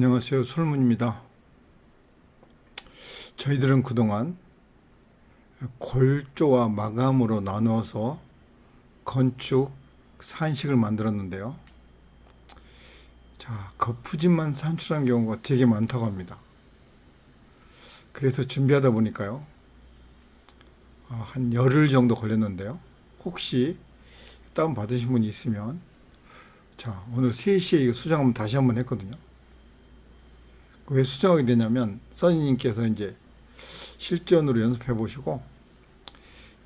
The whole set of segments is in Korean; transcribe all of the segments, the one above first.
안녕하세요. 솔문입니다. 저희들은 그동안 골조와 마감으로 나누어서 건축 산식을 만들었는데요. 자, 거푸짐만 산출한 경우가 되게 많다고 합니다. 그래서 준비하다 보니까요. 아, 한 열흘 정도 걸렸는데요. 혹시 다운 받으신 분이 있으면 자, 오늘 3시에 이거 수정 한번 다시 한번 했거든요. 왜 수정하게 되냐면 써니님께서 이제 실전으로 연습해 보시고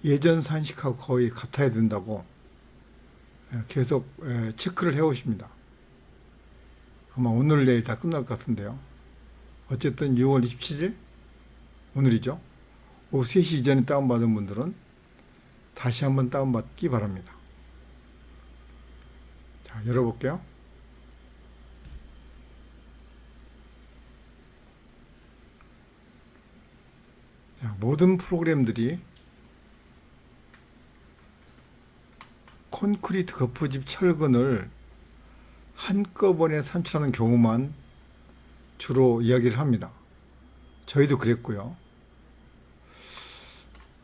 예전 산식하고 거의 같아야 된다고 예, 계속 예, 체크를 해 오십니다. 아마 오늘 내일 다 끝날 것 같은데요. 어쨌든 6월 27일 오늘이죠. 오후 3시 이전에 다운받은 분들은 다시 한번 다운받기 바랍니다. 자, 열어볼게요. 모든 프로그램들이 콘크리트 거푸집 철근을 한꺼번에 산출하는 경우만 주로 이야기를 합니다. 저희도 그랬고요.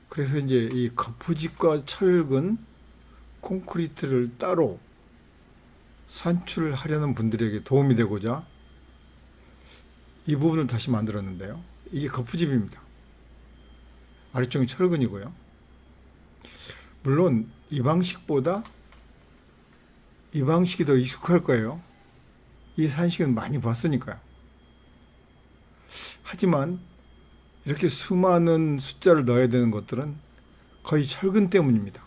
그래서 이제 이 거푸집과 철근, 콘크리트를 따로 산출하려는 분들에게 도움이 되고자 이 부분을 다시 만들었는데요. 이게 거푸집입니다. 아래쪽이 철근이고요. 물론 이 방식보다 이 방식이 더 익숙할 거예요. 이 산식은 많이 봤으니까요. 하지만 이렇게 수많은 숫자를 넣어야 되는 것들은 거의 철근 때문입니다.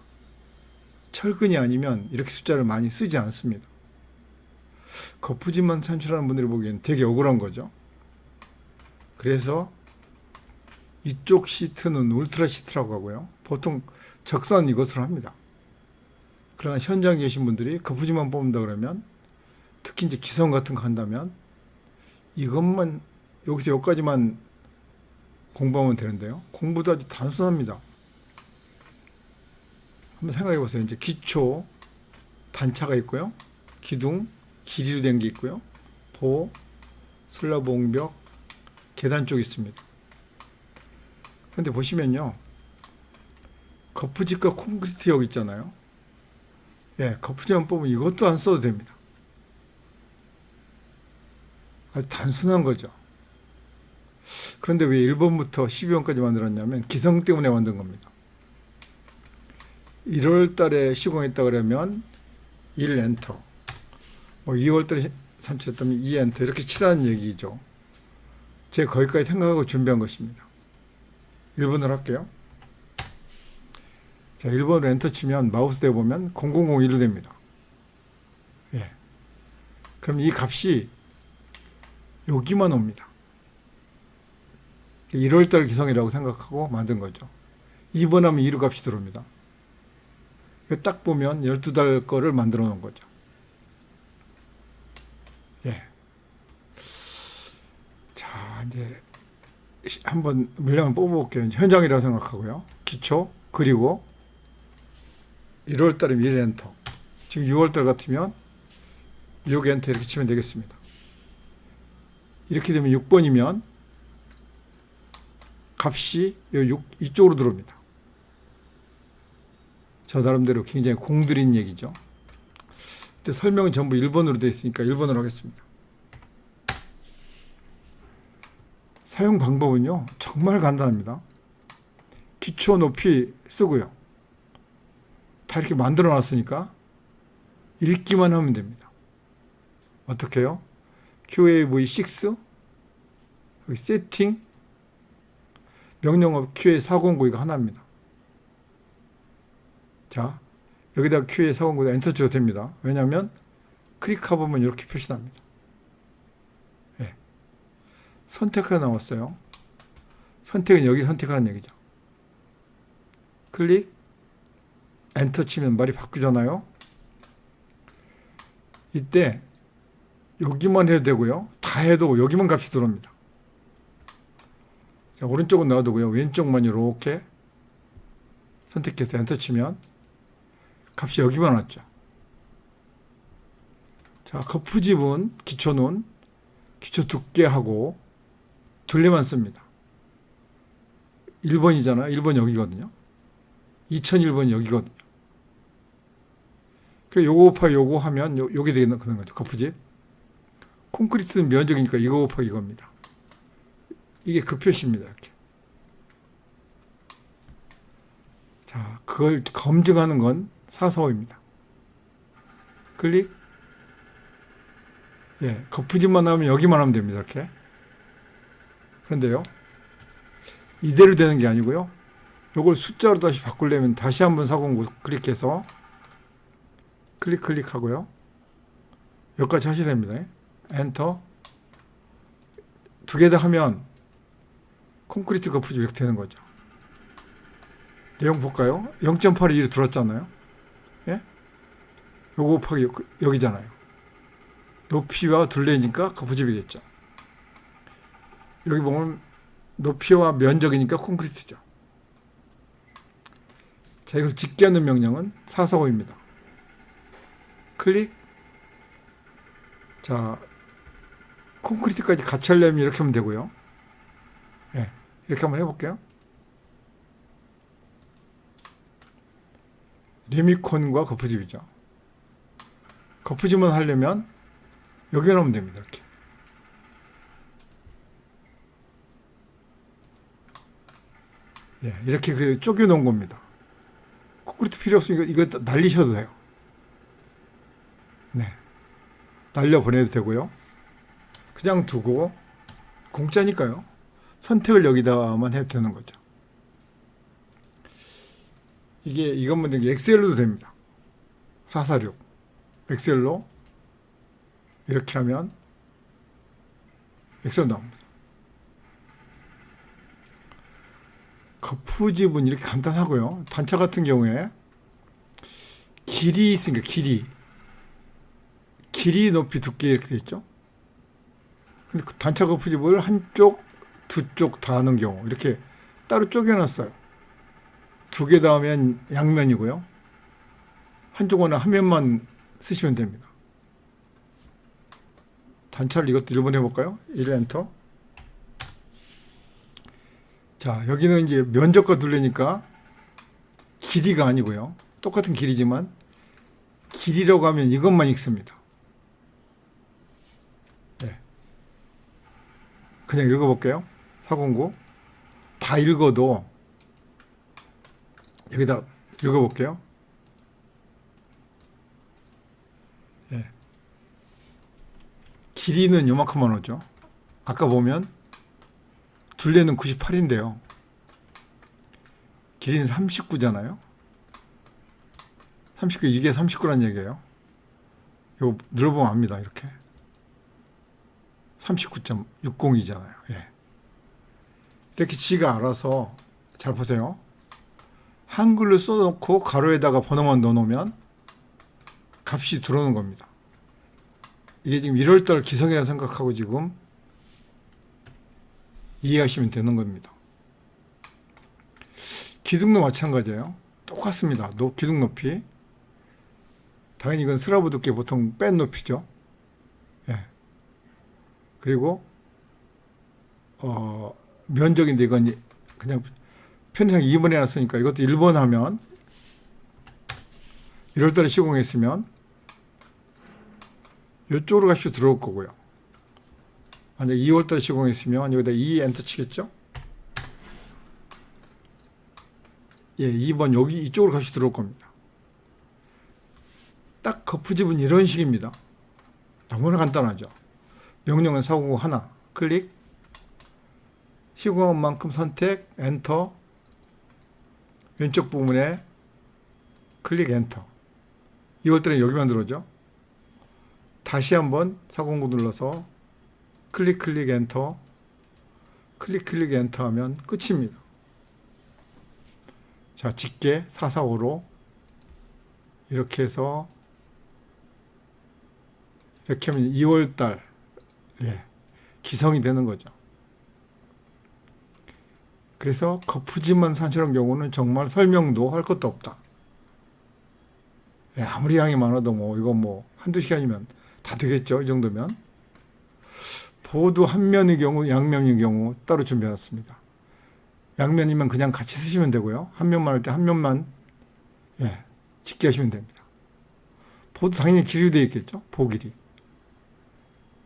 철근이 아니면 이렇게 숫자를 많이 쓰지 않습니다. 거푸집만 산출하는 분들이 보기엔 되게 억울한 거죠. 그래서 이쪽 시트는 울트라 시트라고 하고요. 보통 적선 이것을 합니다. 그러나 현장에 계신 분들이 거푸집만 뽑는다 그러면 특히 이제 기성 같은 거 한다면 이것만 여기서 여기까지만 공부하면 되는데요. 공부도 아주 단순합니다. 한번 생각해 보세요. 이제 기초 단차가 있고요. 기둥 길이로 된 게 있고요. 보 슬라브 옹벽 계단 쪽 있습니다. 근데 보시면요. 거푸집과 콘크리트 여기 있잖아요. 예, 거푸집만 뽑으면 이것도 안 써도 됩니다. 아주 단순한 거죠. 그런데 왜 1번부터 12번까지 만들었냐면 기성 때문에 만든 겁니다. 1월 달에 시공했다 그러면 1 엔터. 뭐 2월 달에 산출했다면 2 엔터. 이렇게 치라는 얘기죠. 제가 거기까지 생각하고 준비한 것입니다. 1번을 할게요. 자, 1번으로 엔터 치면 마우스 대 보면 0001로 됩니다. 예. 그럼 이 값이 여기만 옵니다. 1월달 기성이라고 생각하고 만든 거죠. 2번 하면 2로 값이 들어옵니다. 딱 보면 12달 거를 만들어 놓은 거죠. 예. 자, 이제 한번 물량을 뽑아볼게요. 현장이라고 생각하고요. 기초, 그리고 1월 달에 1 엔터. 지금 6월 달 같으면 6 엔터 이렇게 치면 되겠습니다. 이렇게 되면 6번이면 값이 6, 이쪽으로 들어옵니다. 저 나름대로 굉장히 공들인 얘기죠. 근데 설명은 전부 1번으로 되어 있으니까 1번으로 하겠습니다. 사용 방법은요, 정말 간단합니다. 기초 높이 쓰고요. 다 이렇게 만들어 놨으니까 읽기만 하면 됩니다. 어떻게 해요? QAV6 여기 세팅 명령어 QA409가 하나입니다. 자, 여기다 QA409다 엔터 쳐도 됩니다. 왜냐하면 클릭해보면 이렇게 표시납니다. 예. 선택가 나왔어요. 선택은 여기 선택하는 얘기죠. 클릭, 엔터 치면 말이 바뀌잖아요. 이때 여기만 해도 되고요. 다 해도 여기만 값이 들어옵니다. 자, 오른쪽은 놔두고요. 왼쪽만 이렇게 선택해서 엔터 치면 값이 여기만 왔죠. 자, 거푸집은 기초는 기초 두께 하고 둘레만 씁니다. 1번이잖아요. 1번 여기거든요. 2001번 여기거든요. 그래 요거 곱하기 요거 하면 요, 요게 되는 그런 거죠. 거푸집. 콘크리트는 면적이니까 이거 곱하기 이겁니다. 이게 그 표시입니다. 이렇게. 자, 그걸 검증하는 건 사서입니다. 클릭. 예, 거푸집만 나오면 여기만 하면 됩니다. 이렇게. 그런데요. 이대로 되는 게 아니고요. 요걸 숫자로 다시 바꾸려면 다시 한번 사공구 클릭해서 클릭 클릭하고요. 여기까지 하셔야 됩니다. 엔터. 두 개 다 하면 콘크리트 거푸집 이렇게 되는 거죠. 내용 볼까요? 0.8이 이리 들었잖아요. 예? 요거 곱하기 요- 여기잖아요. 높이와 둘레니까 거푸집이겠죠. 여기 보면 높이와 면적이니까 콘크리트죠. 자, 이것을 짓게 하는 명령은 사서호입니다. 클릭. 자, 콘크리트까지 같이 하려면 이렇게 하면 되고요. 예, 이렇게 한번 해볼게요. 리미콘과 거푸집이죠. 거푸집만 하려면 여기 넣으면 됩니다. 이렇게. 예, 이렇게 그래 쪼개 놓은 겁니다. 콘크리트 필요 없으니까 이거 날리셔도 돼요. 네. 날려 보내도 되고요. 그냥 두고 공짜니까요. 선택을 여기다만 해도 되는 거죠. 이게 이것만 되게 엑셀로도 됩니다. 446 엑셀로 이렇게 하면 엑셀 나옵니다. 거푸집은 이렇게 간단하고요. 단차 같은 경우에 길이 있으니까 길이 길이 높이 두께 이렇게 돼 있죠. 근데 그 단차 거푸집을 한쪽 두 쪽 다 하는 경우 이렇게 따로 쪼개놨어요. 두 개 다 하면 양면이고요. 한쪽은 한 면만 쓰시면 됩니다. 단차를 이것도 1번 해볼까요? 1 엔터. 자, 여기는 이제 면적과 둘레니까 길이가 아니고요. 똑같은 길이지만 길이라고 하면 이것만 읽습니다. 예. 그냥 읽어볼게요. 사공구. 다 읽어도 여기다 읽어볼게요. 예. 길이는 요만큼만 오죠. 아까 보면 둘레는 98인데요. 길이는 39잖아요. 39, 이게 39란 얘기예요. 이거 눌러보면 압니다. 이렇게. 39.602잖아요. 예. 이렇게 지가 알아서 잘 보세요. 한글로 써놓고 가로에다가 번호만 넣어놓으면 값이 들어오는 겁니다. 이게 지금 1월달 기성이라 생각하고 지금 이해하시면 되는 겁니다. 기둥도 마찬가지예요. 똑같습니다. 높, 기둥 높이. 당연히 이건 스라브 두께 보통 뺀 높이죠. 예. 그리고 어, 면적인데 이건 그냥 편의상 2번 해놨으니까 이것도 1번 하면 1월달에 시공했으면 이쪽으로 가시 들어올 거고요. 만약 2월달에 시공했으면 여기다 2 엔터 치겠죠? 예, 2번 여기 이쪽으로 값이 들어올 겁니다. 딱 거푸집은 이런 식입니다. 너무나 간단하죠. 명령은 사고 하나 클릭 시공한 만큼 선택 엔터 왼쪽 부분에 클릭 엔터 2월달에 여기만 들어오죠. 다시 한번 사공구 눌러서 클릭 클릭 엔터 클릭 클릭 엔터 하면 끝입니다. 자, 직계 445로 이렇게 해서 이렇게 하면 2월 달 예, 기성이 되는 거죠. 그래서 거푸집만 산출한 경우는 정말 설명도 할 것도 없다. 예, 아무리 양이 많아도 뭐 이거 뭐 한두 시간이면 다 되겠죠. 이 정도면. 보도 한 면의 경우, 양면의 경우 따로 준비해놨습니다. 양면이면 그냥 같이 쓰시면 되고요. 한 면만 할 때 한 면만 예, 짙게 하시면 됩니다. 보도 당연히 길이 되어 있겠죠. 보 길이.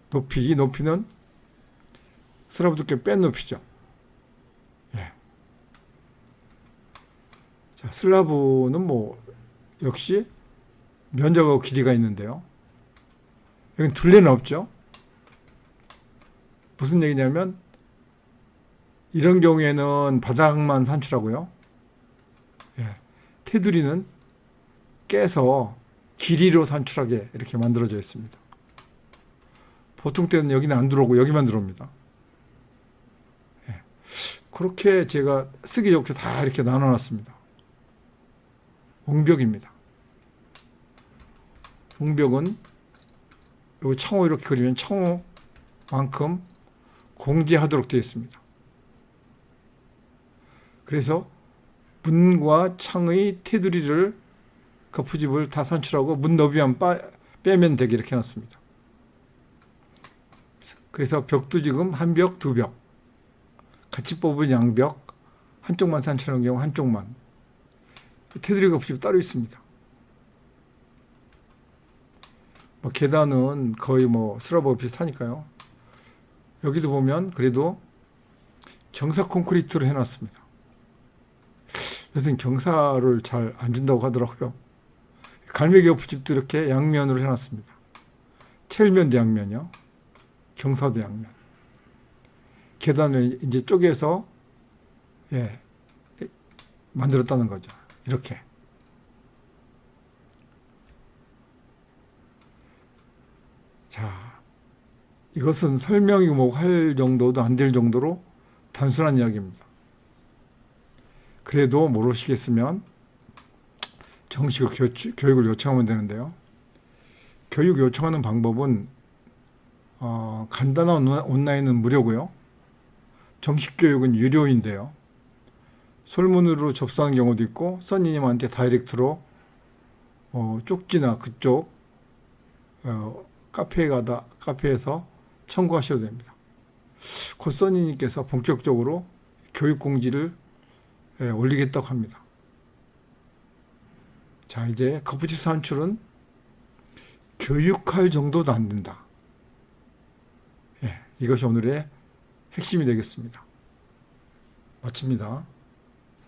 높이, 이 높이는 슬라브 두께 뺀 높이죠. 예. 자, 슬라브는 뭐 역시 면적하고 길이가 있는데요. 여긴 둘레는 없죠. 무슨 얘기냐면 이런 경우에는 바닥만 산출하고요. 예. 테두리는 깨서 길이로 산출하게 이렇게 만들어져 있습니다. 보통 때는 여기는 안 들어오고 여기만 들어옵니다. 예. 그렇게 제가 쓰기 좋게 다 이렇게 나눠놨습니다. 옹벽입니다. 옹벽은 여기 청호 이렇게 그리면 청호만큼 공제하도록 되어 있습니다. 그래서 문과 창의 테두리를 거푸집을 다 산출하고 문 너비만 빠, 빼면 되게 이렇게 해놨습니다. 그래서 벽도 지금 한 벽, 두 벽. 같이 뽑은 양벽, 한쪽만 산출하는 경우 한쪽만. 테두리 거푸집 따로 있습니다. 뭐 계단은 거의 뭐 슬라브와 비슷하니까요. 여기도 보면 그래도 경사 콘크리트로 해놨습니다. 요즘 경사를 잘 안 준다고 하더라고요. 갈매기 옆집도 이렇게 양면으로 해놨습니다. 첼면도 양면이요. 경사도 양면. 계단을 이제 쪼개서 예 만들었다는 거죠. 이렇게. 자, 이것은 설명이 뭐 할 정도도 안 될 정도로 단순한 이야기입니다. 그래도 모르시겠으면 정식으로 교육을 요청하면 되는데요. 교육 요청하는 방법은 어, 간단한 온라인은 무료고요. 정식 교육은 유료인데요. 솔문으로 접수하는 경우도 있고 써니님한테 다이렉트로 어, 쪽지나 그쪽 어, 카페에 가다 카페에서 청구하셔도 됩니다. 곧 써니님께서 본격적으로 교육 공지를 예, 올리겠다고 합니다. 자, 이제 커프집 산출은 교육할 정도도 안 된다. 예, 이것이 오늘의 핵심이 되겠습니다. 마칩니다.